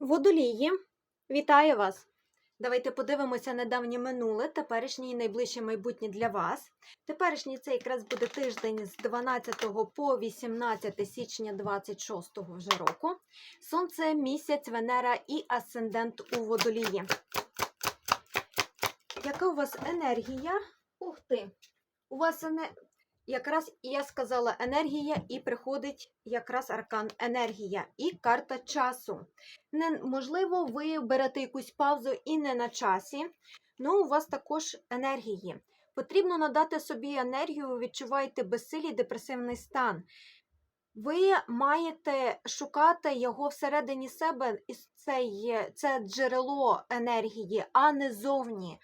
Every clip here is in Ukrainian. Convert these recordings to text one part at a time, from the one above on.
Водолії, вітаю вас! Давайте подивимося недавнє минуле, теперішнє і найближче майбутнє для вас. Теперішній це якраз буде тиждень з 12 по 18 січня 26 вже року. Сонце, місяць, Венера і асцендент у водолії. Яка у вас енергія? Ух ти! У вас. Якраз я сказала енергія, і приходить якраз аркан енергія і карта часу. Не, можливо, ви берете якусь паузу і не на часі, але у вас також енергії. Потрібно надати собі енергію, ви відчуваєте безсилі, депресивний стан. Ви маєте шукати його всередині себе, і це, є, це джерело енергії, а не зовні.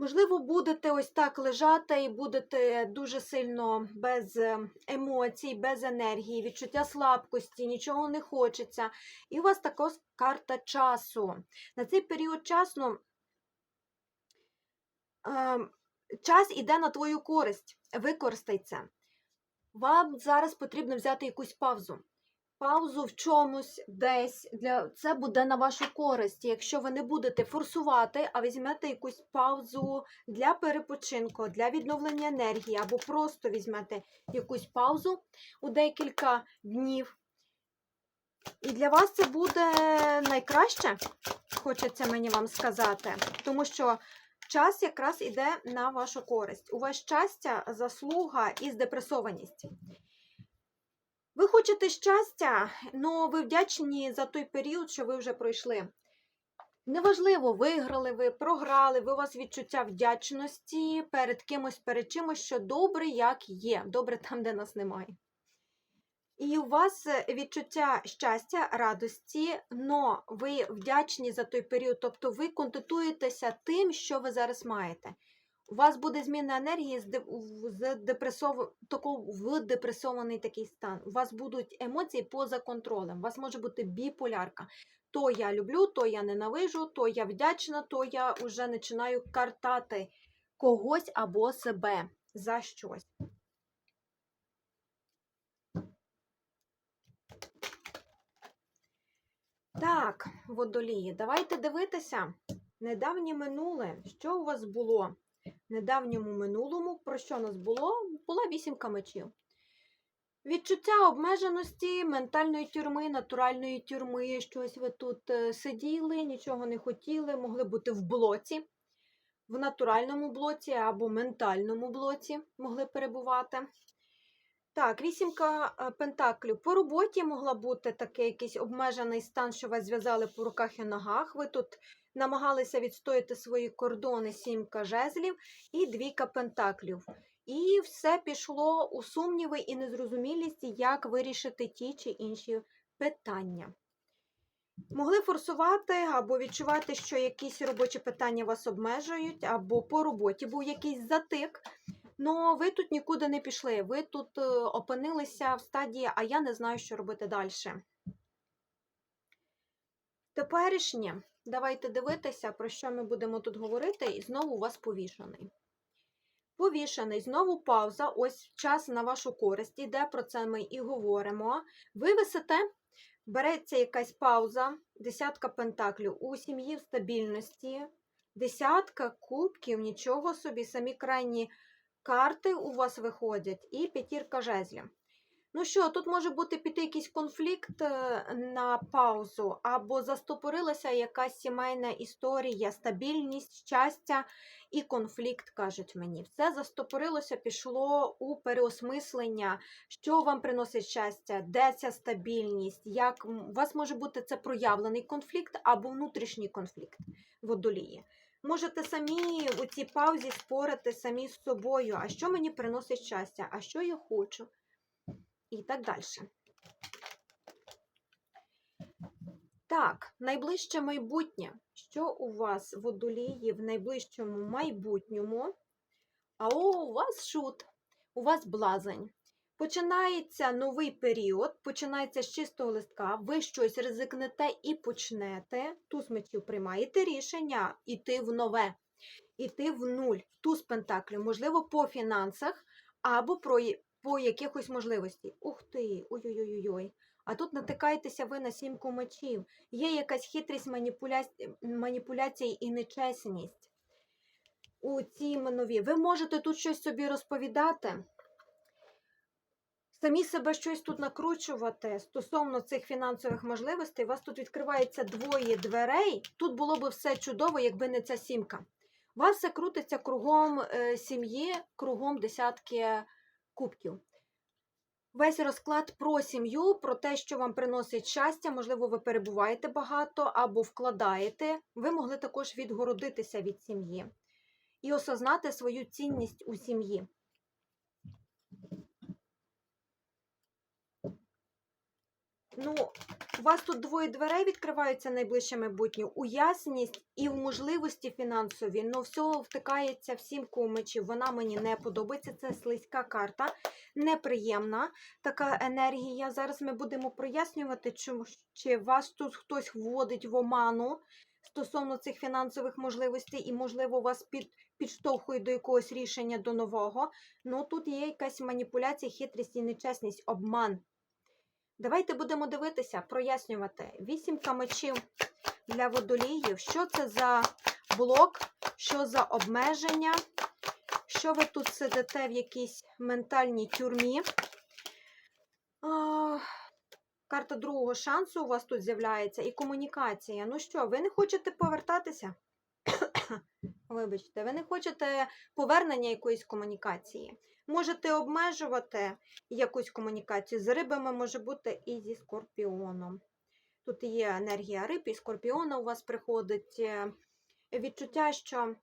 Можливо, будете ось так лежати і будете дуже сильно без е, емоцій, без енергії, відчуття слабкості, нічого не хочеться. І у вас також карта часу. На цей період часу е, час іде на твою користь. Використай це. Вам зараз потрібно взяти якусь паузу. Паузу в чомусь десь для це буде на вашу користь. Якщо ви не будете форсувати, а візьмете якусь паузу для перепочинку, для відновлення енергії, або просто візьмете якусь паузу у декілька днів. І для вас це буде найкраще, хочеться мені вам сказати, тому що час якраз іде на вашу користь. У вас щастя, заслуга і здепресованість. Ви хочете щастя, але ви вдячні за той період, що ви вже пройшли. Неважливо, виграли ви, програли, ви у вас відчуття вдячності перед кимось, перед чимось, що добре, як є, добре там, де нас немає. І у вас відчуття щастя, радості, но ви вдячні за той період, тобто ви контентуєтеся тим, що ви зараз маєте. У вас буде зміна енергії з депресов... в депресований такий стан. У вас будуть емоції поза контролем. У вас може бути біполярка. То я люблю, то я ненавижу, то я вдячна, то я вже починаю картати когось або себе за щось. Так, водолії, давайте дивитися. Недавнє минуле, що у вас було? Недавньому минулому, про що нас було? Була вісімка мечів. Відчуття обмеженості, ментальної тюрми, натуральної тюрми, щось ви тут е, сиділи, нічого не хотіли, могли бути в блоці, в натуральному блоці або ментальному блоці могли перебувати. Так, вісімка е, пентаклів. По роботі могла бути такий якийсь обмежений стан, що вас зв'язали по руках і ногах. Ви тут намагалися відстояти свої кордони, сімка жезлів і двійка пентаклів. І все пішло у сумніви і незрозумілість, як вирішити ті чи інші питання. Могли форсувати або відчувати, що якісь робочі питання вас обмежують, або по роботі був якийсь затик. Ну, ви тут нікуди не пішли. Ви тут е, опинилися в стадії, а я не знаю, що робити далі. Теперішнє, давайте дивитися, про що ми будемо тут говорити, і знову у вас повішений. Повішений, знову пауза, ось час на вашу користь, іде про це ми і говоримо. Ви береться якась пауза, десятка пентаклів у сім'ї в стабільності, десятка кубків, нічого собі, самі крайні карти у вас виходять, і п'ятірка жезлів. Ну що, тут може бути піти якийсь конфлікт е, на паузу, або застопорилася якась сімейна історія, стабільність, щастя і конфлікт, кажуть мені. Все застопорилося, пішло у переосмислення, що вам приносить щастя, де ця стабільність, як у вас може бути це проявлений конфлікт або внутрішній конфлікт водолії. Можете самі у цій паузі спорити самі з собою, а що мені приносить щастя, а що я хочу і так далі. Так, найближче майбутнє. Що у вас водолії в найближчому майбутньому? А у вас шут, у вас блазень. Починається новий період, починається з чистого листка, ви щось ризикнете і почнете. Туз мечів приймаєте рішення йти в нове, йти в нуль, туз пентаклів, можливо, по фінансах або про, по якихось можливості. Ух ти, ой-ой-ой, А тут натикаєтеся ви на сімку мечів. Є якась хитрість, маніпуля... маніпуляція і нечесність у цій минові. Ви можете тут щось собі розповідати, самі себе щось тут накручувати стосовно цих фінансових можливостей. У вас тут відкривається двоє дверей. Тут було б все чудово, якби не ця сімка. У вас все крутиться кругом е, сім'ї, кругом десятки кубків. Весь розклад про сім'ю, про те, що вам приносить щастя, можливо, ви перебуваєте багато або вкладаєте. Ви могли також відгородитися від сім'ї і осознати свою цінність у сім'ї. Ну, у вас тут двоє дверей відкриваються найближче майбутнє. У ясність і в можливості фінансові, але все втикається в сімку. Вона мені не подобається. Це слизька карта, неприємна така енергія. Зараз ми будемо прояснювати, чи вас тут хтось вводить в оману стосовно цих фінансових можливостей, і, можливо, вас під, підштовхує до якогось рішення до нового. Ну тут є якась маніпуляція, хитрість і нечесність, обман. Давайте будемо дивитися, прояснювати. Вісімка мечів для водоліїв. Що це за блок, що за обмеження, що ви тут сидите в якійсь ментальній тюрмі. А, Карта другого шансу у вас тут з'являється і комунікація. Ну що, ви не хочете повертатися? Вибачте, ви не хочете повернення якоїсь комунікації. Можете обмежувати якусь комунікацію. З рибами може бути і зі скорпіоном. Тут є енергія риб і скорпіона у вас приходить. Е, Відчуття, що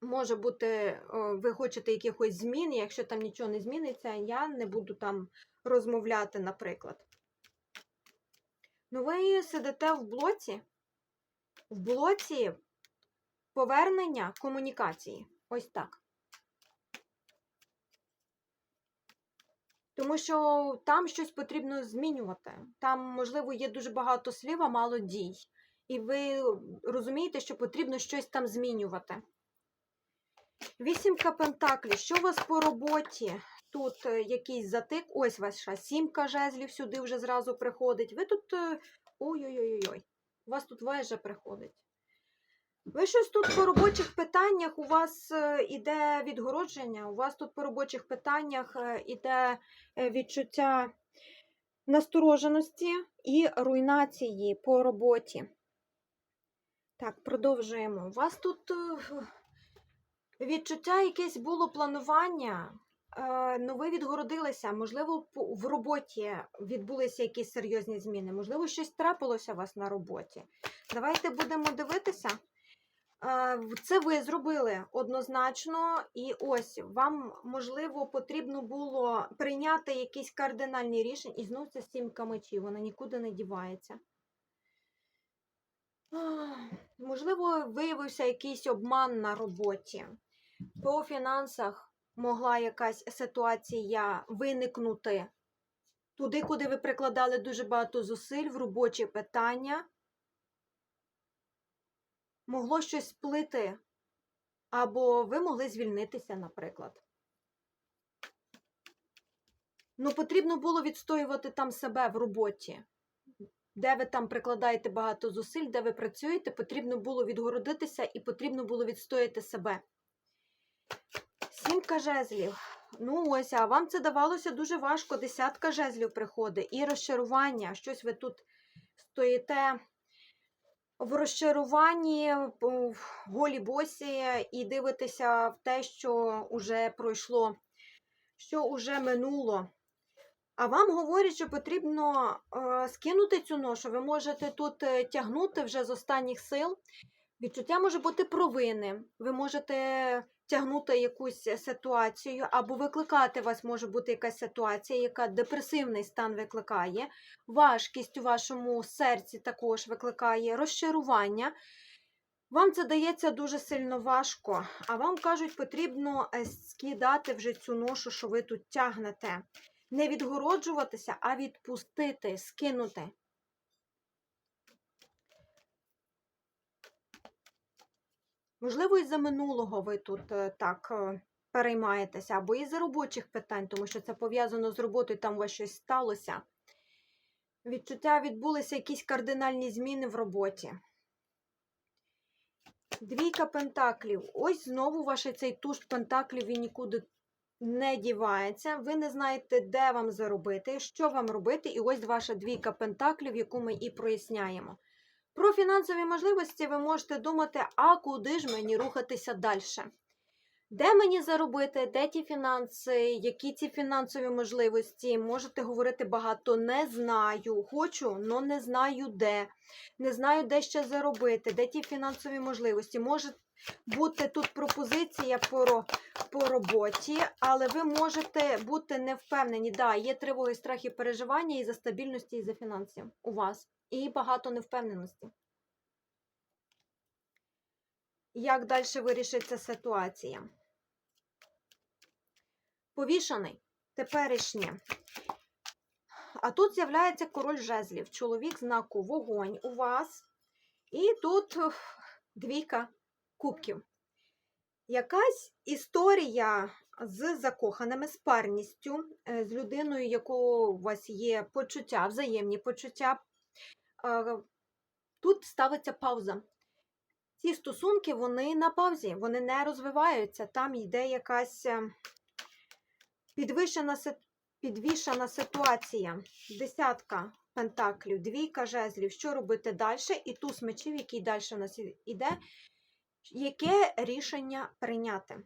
може бути, ви хочете якихось змін, якщо там нічого не зміниться, я не буду там розмовляти, наприклад. Ну, ви сидите в блоці, в блоці повернення комунікації. Ось так. Тому що там щось потрібно змінювати. Там, можливо, є дуже багато слів, а мало дій. І ви розумієте, що потрібно щось там змінювати. Вісімка пентаклів. Що у вас по роботі? Тут е, якийсь затик. Ось ваша сімка жезлів сюди вже зразу приходить. Ви тут. е, Ой-ой-ой. У вас тут вежа приходить. Ви щось тут по робочих питаннях у вас е, іде відгородження, у вас тут по робочих питаннях е, іде е, відчуття настороженості і руйнації по роботі. Так, продовжуємо. У вас тут відчуття якесь було планування. е, Ну, ви відгородилися, можливо, в роботі відбулися якісь серйозні зміни, можливо, щось трапилося у вас на роботі. Давайте будемо дивитися. Це ви зробили однозначно, і ось вам, можливо, потрібно було прийняти якісь кардинальні рішення, і знову це сімка мечів, вона нікуди не дівається. Можливо, виявився якийсь обман на роботі. По фінансах могла якась ситуація виникнути туди, куди ви прикладали дуже багато зусиль в робочі питання могло щось сплити, або ви могли звільнитися, наприклад. Ну, потрібно було відстоювати там себе в роботі. Де ви там прикладаєте багато зусиль, де ви працюєте, потрібно було відгородитися і потрібно було відстояти себе. Сімка жезлів. Ну ось, а вам це давалося дуже важко. Десятка жезлів приходить. І розчарування. Щось ви тут стоїте в розчаруванні, в голі босі, і дивитеся в те, що вже пройшло, що вже минуло. А вам говорять, що потрібно е, скинути цю ношу. Ви можете тут е, тягнути вже з останніх сил. Відчуття може бути провини. Ви можете тягнути якусь ситуацію, або викликати вас може бути якась ситуація, яка депресивний стан викликає. Важкість у вашому серці також викликає розчарування. Вам це дається дуже сильно важко, а вам кажуть, потрібно е, скидати вже цю ношу, що ви тут тягнете. Не відгороджуватися, а відпустити, скинути. Можливо, із-за минулого ви тут е, так е, переймаєтеся, або із-за робочих питань, тому що це пов'язано з роботою, там у вас щось сталося. Відчуття відбулися якісь кардинальні зміни в роботі. Двійка пентаклів. Ось знову ваш цей туш пентаклів він нікуди не дівається. Ви не знаєте, де вам заробити, що вам робити. І ось ваша двійка пентаклів, яку ми і проясняємо. Про фінансові можливості ви можете думати, а куди ж мені рухатися далі? Де мені заробити, де ті фінанси, які ці фінансові можливості? Можете говорити багато не знаю, хочу, але не знаю де. Не знаю, де ще заробити, де ті фінансові можливості. Може бути тут пропозиція по, по роботі, але ви можете бути не впевнені. Да, є тривоги, страхи, переживання і за стабільності, і за фінансів у вас. І багато невпевненості. Як далі вирішиться ситуація? Повішаний теперішнє. А тут з'являється король жезлів, чоловік знаку вогонь у вас. І тут двійка кубків. Якась історія з закоханими, з парністю, е, з людиною, якого у вас є почуття, взаємні почуття. Е, Тут ставиться пауза. Ці стосунки вони на паузі, вони не розвиваються. Там йде якась е, підвищена підвішена ситуація. Десятка пентаклів, двійка жезлів. Що робити далі? І туз мечів, який далі у нас іде. Яке рішення прийняти?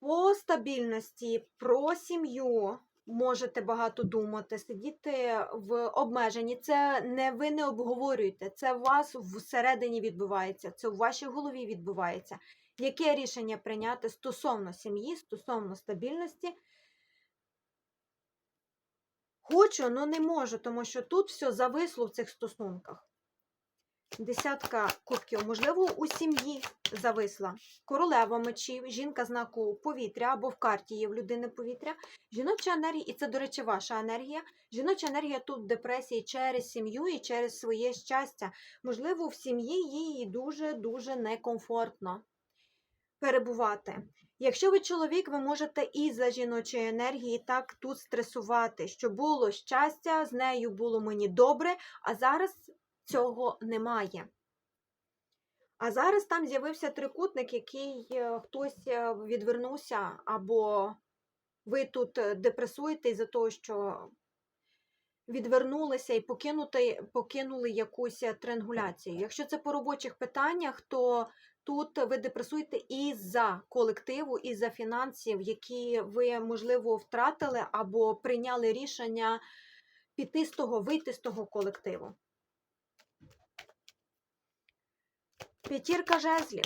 По стабільності, про сім'ю можете багато думати, сидіти в обмеженні. Це не ви не обговорюєте, це у вас всередині відбувається, це у вашій голові відбувається. Яке рішення прийняти стосовно сім'ї, стосовно стабільності? Хочу, але не можу, тому що тут все зависло в цих стосунках. Десятка кубків, можливо, у сім'ї зависла. Королева мечів, жінка знаку повітря або в карті є в людини повітря. Жіноча енергія, і це, до речі, ваша енергія. Жіноча енергія тут в депресії через сім'ю і через своє щастя. Можливо, в сім'ї їй дуже-дуже некомфортно перебувати. Якщо ви чоловік, ви можете і за жіночої енергії так тут стресувати, що було щастя, з нею було мені добре, а зараз цього немає. А зараз там з'явився трикутник, який е, хтось е, відвернувся, або ви тут е, депресуєте із-за того, що відвернулися і покинути, покинули якусь триангуляцію. Якщо це по робочих питаннях, то тут ви депресуєте із-за колективу, із-за фінансів, які ви, можливо, втратили або прийняли рішення піти з того, вийти з того колективу. П'ятірка жезлів.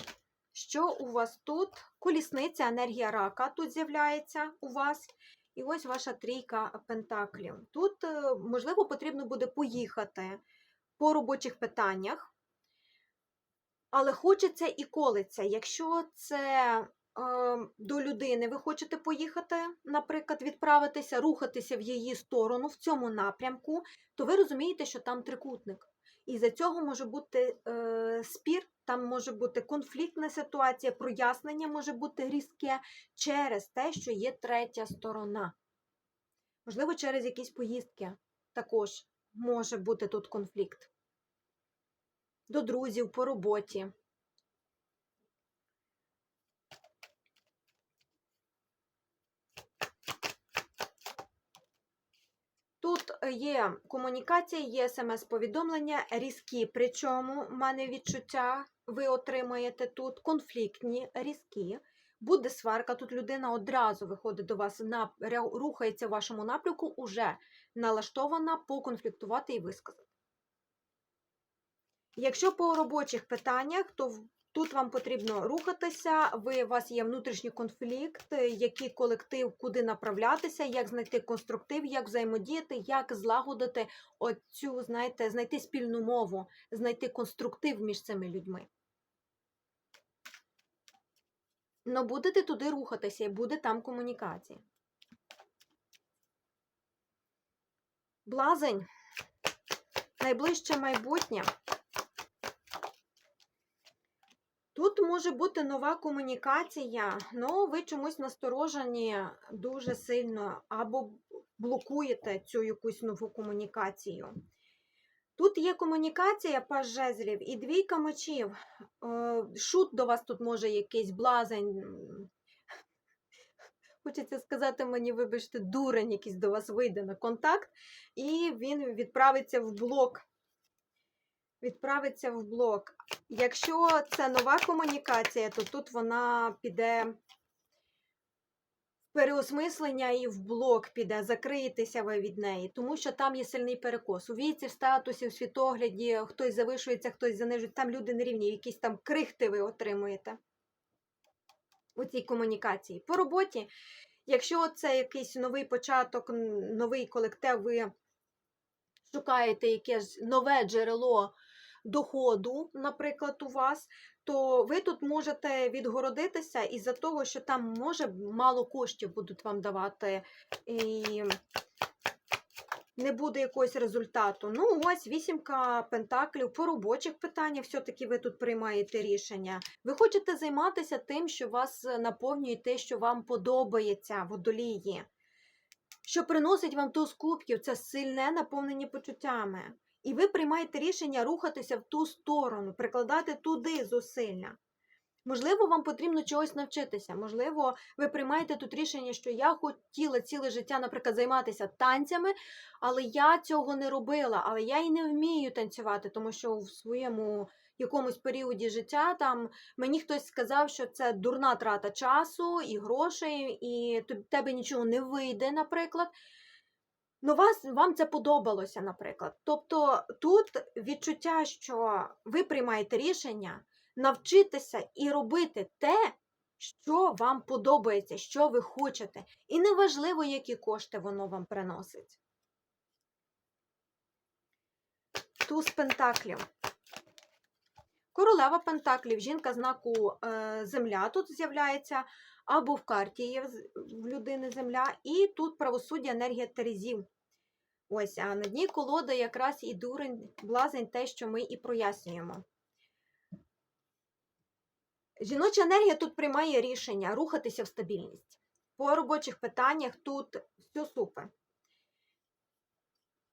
Що у вас тут? Колісниця, енергія рака тут з'являється у вас. І ось ваша трійка пентаклів. Тут, е, можливо, потрібно буде поїхати по робочих питаннях, але хочеться і колиться. Якщо це е, до людини ви хочете поїхати, наприклад, відправитися, рухатися в її сторону в цьому напрямку, то ви розумієте, що там трикутник. І за цього може бути е, спір, там може бути конфліктна ситуація, прояснення може бути різке через те, що є третя сторона. Можливо, через якісь поїздки також може бути тут конфлікт. До друзів по роботі. Тут е, є комунікація, є смс-повідомлення, різкі, причому в мене відчуття, ви отримаєте тут конфліктні, різкі. Буде сварка, тут людина одразу виходить до вас, рухається в вашому напрямку, уже налаштована поконфліктувати і висказати. Якщо по робочих питаннях, то тут вам потрібно рухатися, ви, у вас є внутрішній конфлікт, який колектив, куди направлятися, як знайти конструктив, як взаємодіяти, як злагодити оцю, знаєте, знайти спільну мову, знайти конструктив між цими людьми. Ну, будете туди рухатися і буде там комунікація. Блазень. Найближче майбутнє. Тут може бути нова комунікація, але ви чомусь насторожені дуже сильно, або блокуєте цю якусь нову комунікацію. Тут є комунікація паж жезлів і двійка мечів. Е, Шут до вас тут може якийсь блазень. Хочеться сказати мені, вибачте, дурень якийсь до вас вийде на контакт, і він відправиться в блок. Відправиться в блок. Якщо це нова комунікація, то тут вона піде в переосмислення і в блок піде, закриєтеся ви від неї, тому що там є сильний перекос. У віці, в статусі, в світогляді, хтось завишується, хтось занижується, там люди не рівні, якісь там крихти ви отримуєте у цій комунікації. По роботі, якщо це якийсь новий початок, новий колектив, ви шукаєте якесь нове джерело доходу, наприклад, у вас, то ви тут можете відгородитися із-за того, що там може мало коштів будуть вам давати. І не буде якогось результату. Ну, ось вісімка пентаклів по робочих питаннях, все-таки ви тут приймаєте рішення. Ви хочете займатися тим, що вас наповнює те, що вам подобається водолії. Що приносить вам ту з кубків, це сильне наповнення почуттями. І ви приймаєте рішення рухатися в ту сторону, прикладати туди зусилля. Можливо, вам потрібно чогось навчитися. Можливо, ви приймаєте тут рішення, що я хотіла ціле життя, наприклад, займатися танцями, але я цього не робила, але я і не вмію танцювати, тому що в своєму якомусь періоді життя там мені хтось сказав, що це дурна трата часу і грошей, і тебе нічого не вийде, наприклад. Ну, вас, вам це подобалося, наприклад. Тобто тут відчуття, що ви приймаєте рішення навчитися і робити те, що вам подобається, що ви хочете. І неважливо, які кошти воно вам приносить. Туз Пентаклів. Королева Пентаклів, жінка знаку е, Земля тут з'являється, або в карті є в людини Земля, і тут правосуддя енергія Терезів. Ось, а на дні колоди якраз і дурень, блазень, те, що ми і прояснюємо. Жіноча енергія тут приймає рішення рухатися в стабільність. По робочих питаннях тут все супер.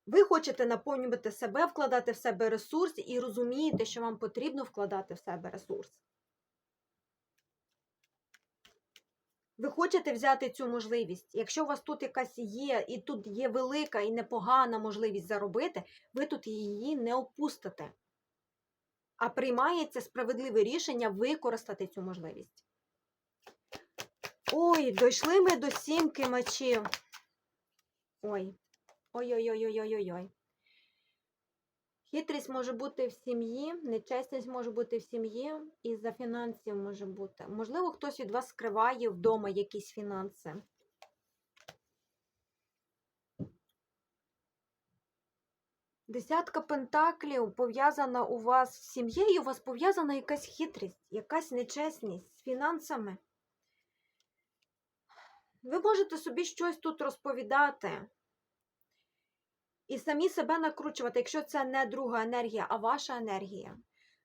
Ви хочете наповнювати себе, вкладати в себе ресурс і розумієте, що вам потрібно вкладати в себе ресурс. Ви хочете взяти цю можливість. Якщо у вас тут якась є, і тут є велика і непогана можливість заробити, ви тут її не опустите. А приймається справедливе рішення використати цю можливість. Ой, дійшли ми до сімки мечів. Ой. Ой-ой-ой-ой-ой-ой. Хитрість може бути в сім'ї, нечесність може бути в сім'ї, і за фінансів може бути. Можливо, хтось від вас скриває вдома якісь фінанси. Десятка пентаклів пов'язана у вас з сім'єю, у вас пов'язана якась хитрість, якась нечесність з фінансами. Ви можете собі щось тут розповідати і самі себе накручувати, якщо це не друга енергія, а ваша енергія,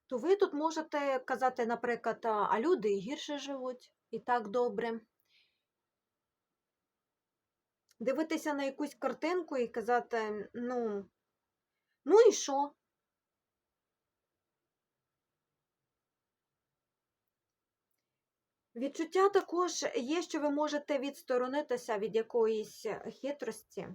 то ви тут можете казати, наприклад, а люди і гірше живуть, і так добре. Дивитися на якусь картинку і казати, ну, ну і що? Відчуття також є, що ви можете відсторонитися від якоїсь хитрості.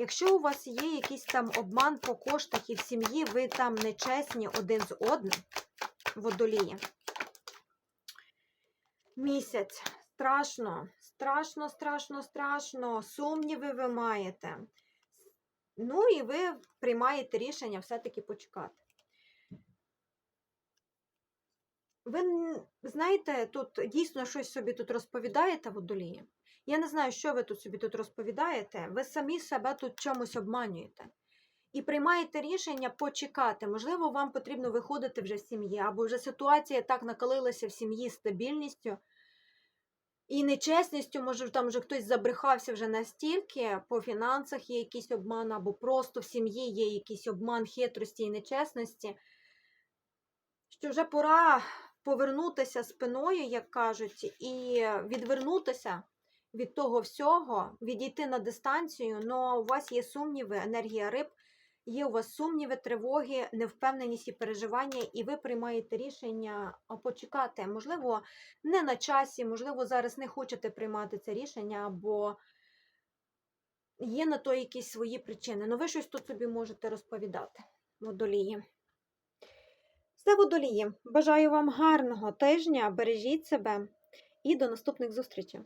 Якщо у вас є якийсь там обман по коштах і в сім'ї, ви там нечесні один з одним, водолії. Місяць. Страшно, страшно, страшно, страшно. Сумніви ви маєте. Ну і ви приймаєте рішення все-таки почекати. Ви знаєте, тут дійсно щось собі тут розповідаєте, водолії. Я не знаю, що ви тут собі тут розповідаєте. Ви самі себе тут чомусь обманюєте. І приймаєте рішення почекати. Можливо, вам потрібно виходити вже з сім'ї, або вже ситуація так накалилася в сім'ї стабільністю і нечесністю, може, там вже хтось забрехався вже настільки, по фінансах є якийсь обман, або просто в сім'ї є якийсь обман хитрості і нечесності, що вже пора повернутися спиною, як кажуть, і відвернутися від того всього, відійти на дистанцію, але у вас є сумніви, енергія риб, є у вас сумніви, тривоги, невпевненість і переживання, і ви приймаєте рішення почекати. Можливо, не на часі, можливо, зараз не хочете приймати це рішення, або є на то якісь свої причини. Ну, ви щось тут собі можете розповідати, водолії. Все, водолії. Бажаю вам гарного тижня, бережіть себе і до наступних зустрічей.